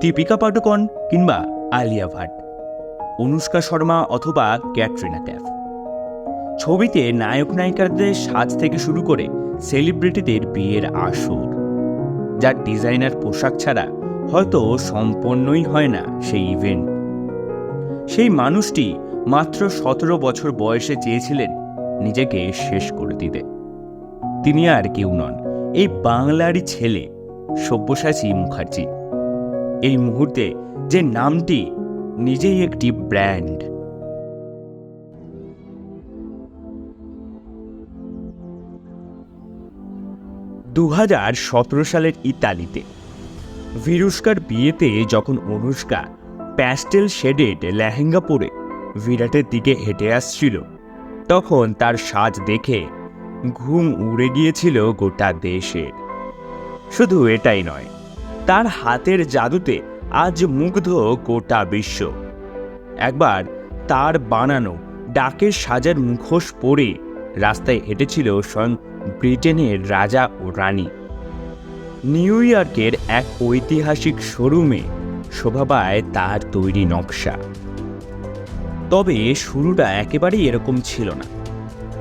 দীপিকা পাডুকন কিংবা আলিয়া ভাট, অনুষ্কা শর্মা অথবা ক্যাটরিনা ক্যাফ। ছবিতে নায়ক নায়িকাদের সাজ থেকে শুরু করে সেলিব্রিটিদের বিয়ের আসর, যার ডিজাইনার পোশাক ছাড়া হয়তো সম্পন্নই হয় না সেই ইভেন্ট। সেই মানুষটি মাত্র সতেরো বছর বয়সে চেয়েছিলেন নিজেকে শেষ করে দিতে। তিনি আর কেউ নন, এই বাংলারই ছেলে সব্যসাচী মুখার্জি। এই মুহূর্তে যে নামটি নিজেই একটি ব্র্যান্ড। দু সতেরো সালের ইতালিতে, ভিরুস্কার বিয়েতে যখন অনুষ্কা প্যাস্টেল শেডেড লেহেঙ্গা পরে বিরাটের দিকে হেঁটে আসছিল, তখন তার সাজ দেখে ঘুম উড়ে গিয়েছিল গোটা দেশের শুধু এটাই নয় তার হাতের জাদুতে আজ মুগ্ধ গোটা বিশ্ব। একবার তার বানানো ডাকের সাজার মুখোশ পরে রাস্তায় হেঁটেছিল স্বয়ং ব্রিটেনের রাজা ও রানী। নিউ ইয়র্কের এক ঐতিহাসিক শোরুমে শোভা পায় তার তৈরি নকশা। তবে শুরুটা একেবারেই এরকম ছিল না।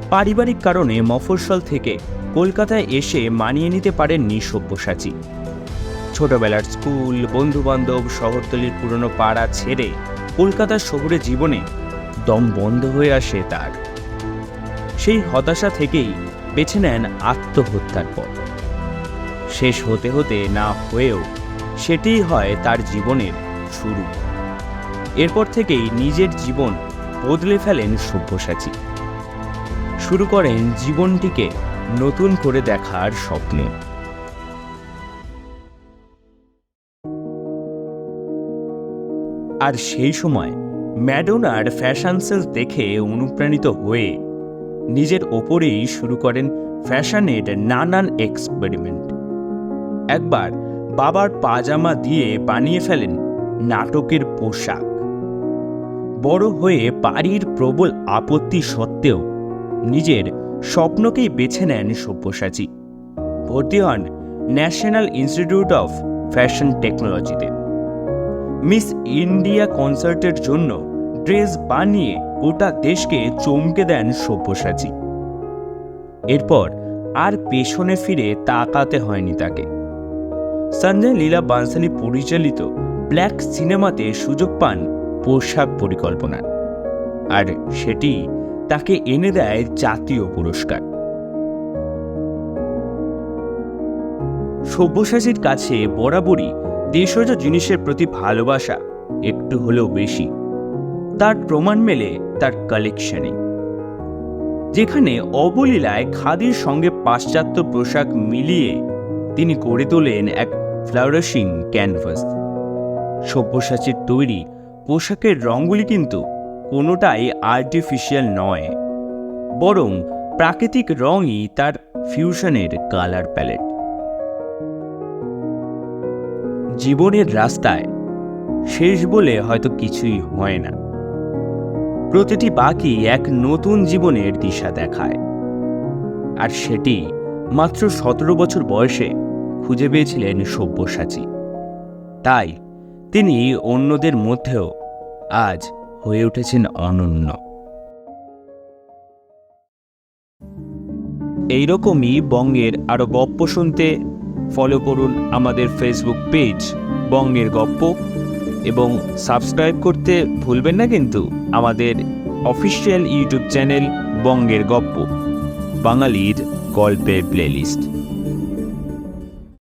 পারিবারিক কারণে মফস্বল থেকে কলকাতায় এসে মানিয়ে নিতে পারেননি সব্যসাচী। ছোটবেলার স্কুল, বন্ধুবান্ধব, শহরতলির পুরনো পাড়া ছেড়ে কলকাতার শহুরে জীবনে দম বন্ধ হয়ে আসে তার। সেই হতাশা থেকেই বেছে নেন আত্মহত্যার পর শেষ হতে হতে না হয়েও সেটিই হয় তার জীবনের শুরু। এরপর থেকেই নিজের জীবন বদলে ফেলেন সব্যসাচী। শুরু করেন জীবনটিকে নতুন করে দেখার স্বপ্নে। আর সেই সময় ম্যাডোনার ফ্যাশন সেন্স দেখে অনুপ্রাণিত হয়ে নিজের ওপরেই শুরু করেন ফ্যাশনের নানান এক্সপেরিমেন্ট। একবার বাবার পাজামা দিয়ে বানিয়ে ফেলেন নাটকের পোশাক। বড় হয়ে বাড়ির প্রবল আপত্তি সত্ত্বেও নিজের স্বপ্নকেই বেছে নেন সব্যসাচী, ভর্তি হন ন্যাশনাল ইনস্টিটিউট অফ ফ্যাশন টেকনোলজিতে। মিস ইন্ডিয়া কনসার্টের জন্য ড্রেস বানিয়ে গোটা দেশকে চমকে দেন সব্যসাচী। এরপর আর পেছনে ফিরে তাকাতে হয়নি তাকে। সঞ্জয় লীলা বানসালি পরিচালিত ব্ল্যাক সিনেমাতে সুযোগ পান পোশাক পরিকল্পনার। আর সেটি তাকে এনে দেয় জাতীয় পুরস্কার। সব্যসাচীর কাছে বরাবরই দেশজ জিনিসের প্রতি ভালোবাসা একটু হলেও বেশি। তার প্রমাণ মেলে তার কালেকশনে যেখানে অবলীলায় খাদির সঙ্গে পাশ্চাত্য পোশাক মিলিয়ে তিনি গড়ে তোলেন এক ফ্লাওয়ারিশিং ক্যানভাস সব্যসাচীর তৈরি পোশাকের রঙগুলি কিন্তু কোনোটাই আর্টিফিশিয়াল নয়, বরং প্রাকৃতিক রঙই তার ফিউশনের কালার প্যালেট জীবনের রাস্তায়। শেষ বলে হয়তো কিছুই হয় না। প্রতিটি বাকি এক নতুন জীবনের দিশা দেখায়। আর সেটি মাত্র সতেরো বছর বয়সে খুঁজে পেয়েছিলেন সব্যসাচী। তাই তিনি অন্যদের মধ্যেও আজ হয়ে উঠেছেন অনন্য। এইরকমই বঙ্গের আরও গপ্প শুনতে ফলো করুন আমাদের ফেসবুক পেজ বঙ্গের গপ্প, এবং সাবস্ক্রাইব করতে ভুলবেন না কিন্তু আমাদের অফিসিয়াল ইউটিউব চ্যানেল বঙ্গের গপ্প, বাঙালির গল্পের প্লেলিস্ট